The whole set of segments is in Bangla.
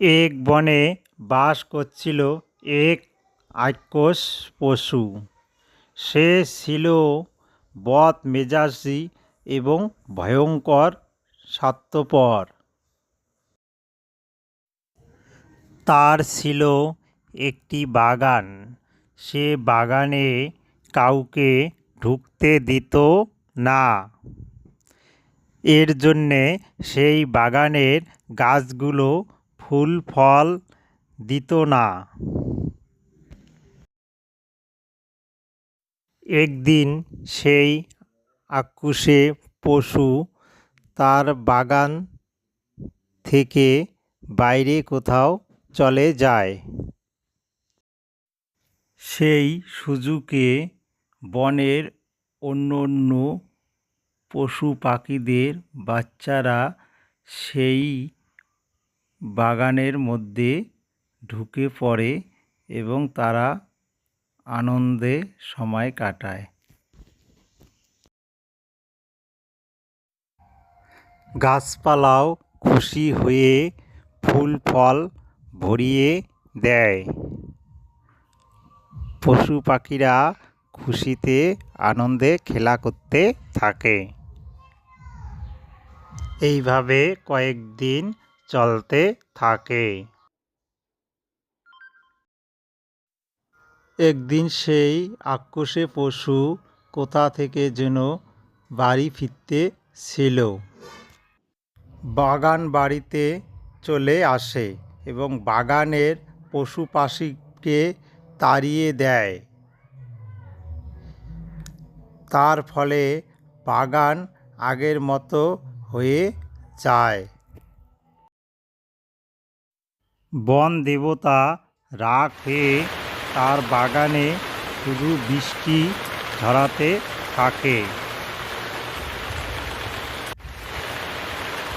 এক বনে বাস করছিল এক রাক্ষস পশু। সে ছিল বদ মেজাজি এবং ভয়ঙ্কর স্বার্থপর। তার ছিল একটি বাগান। সে বাগানে কাউকে ঢুকতে দিত না। এর জন্যে সেই বাগানের গাছগুলো ফুল, ফল দিত না। একদিন সেই আক্কুসে পশু তার বাগান থেকে বাইরে কোথাও চলে যায়। সেই সুযোগে বনের অন্য অন্য পশু পাখিদের বাচ্চারা সেই বাগানের মধ্যে ঢুকে পড়ে এবং তারা আনন্দে সময় কাটায়। গাছপালাও খুশি হয়ে ফুল, ফল ভরিয়ে দেয়। পশু পাখিরা খুশিতে আনন্দে খেলা করতে থাকে। এইভাবে কয়েকদিন চলতে থাকে। একদিন সেই আক্রোশে পশু কোথা থেকে যেন বাড়ি ফিরতে ছিল। বাগান বাড়িতে চলে আসে এবং বাগানের পশু পাখিকে তাড়িয়ে দেয়। তার ফলে বাগান আগের মতো হয়ে যায়। বন দেবতা রাগ হয়ে তার বাগানে শুধু বৃষ্টি ঝরাতে থাকে।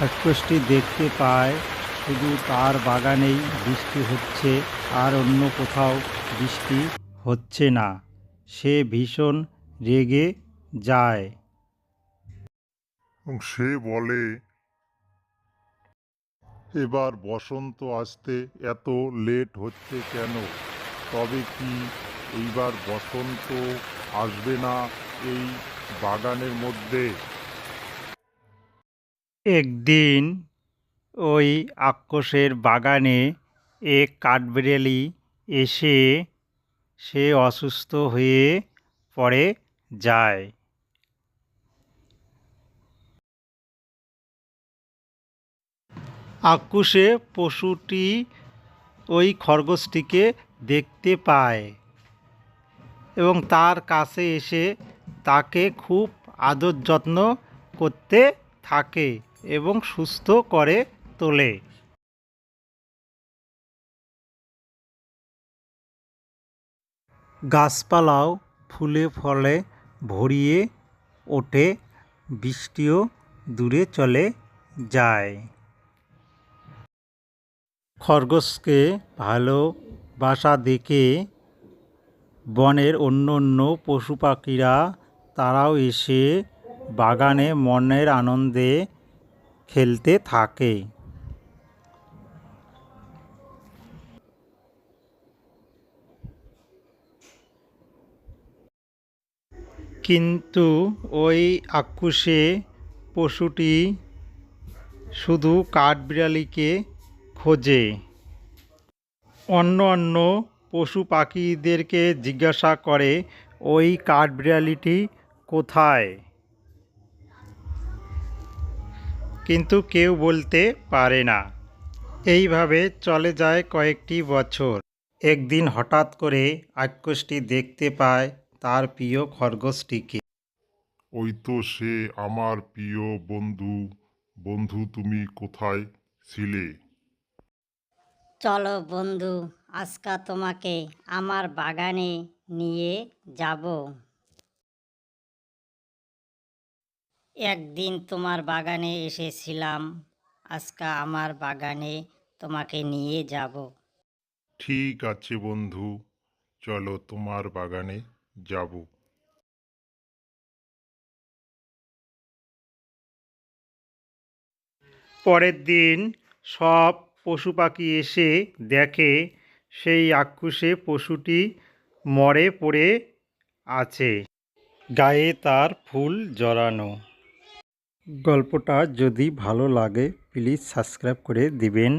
রাক্ষসটি দেখতে পায়, শুধু তার বাগানেই বৃষ্টি হচ্ছে আর অন্য কোথাও বৃষ্টি হচ্ছে না। সে ভীষণ রেগে যায়। সে বলে এবার বসন্ত আসতে এত লেট হচ্ছে কেন? তবে কি এইবার বসন্ত আসবে না এই বাগানের মধ্যে? একদিন ওই আক্রোশের বাগানে এক কাঠবিড়ালি এসে সে অসুস্থ হয়ে পড়ে যায়। আক্কুসে পশুটি ওই খরগোশটিকে দেখতে পায় এবং তার কাছে এসে তাকে খুব আদর যত্ন করতে থাকে এবং সুস্থ করে তোলে। গাছপালাও ফুলে ফলে ভরিয়ে ওঠে, বৃষ্টিও দূরে চলে যায়। খরগোশকে ভালোবাসা দেখে বনের অন্য অন্য পশু পাখিরা তারাও এসে বাগানে মনের আনন্দে খেলতে থাকে। কিন্তু ওই আক্কুসে পশুটি শুধু কাঠবিড়ালিকে খোঁজে। অন্য অন্য পশু পাখিদেরকে জিজ্ঞাসা করে, ওই কাঠবিড়ালিটি কোথায়? কিন্তু কেউ বলতে পারে না। এইভাবে চলে যায় কয়েকটি বছর। একদিন হঠাৎ করে আক্রোশটি দেখতে পায় তার প্রিয় খরগোশটিকে। ওই তো সে আমার প্রিয় বন্ধু। বন্ধু, তুমি কোথায় ছিলে? চলো বন্ধু আজকা তোমাকে আমার বাগানে নিয়ে যাব। একদিন তোমার বাগানে এসেছিলাম আজকা আমার বাগানে তোমাকে নিয়ে যাব। ঠিক আছে বন্ধু চলো তোমার বাগানে যাব। পরের দিন সব পশু পাখি এসে দেখে, সেই আক্ষুষে পশুটি মরে পড়ে আছে। গায়ে তার ফুল জড়ানো। গল্পটা যদি ভালো লাগে প্লিজ সাবস্ক্রাইব করে দিবেন।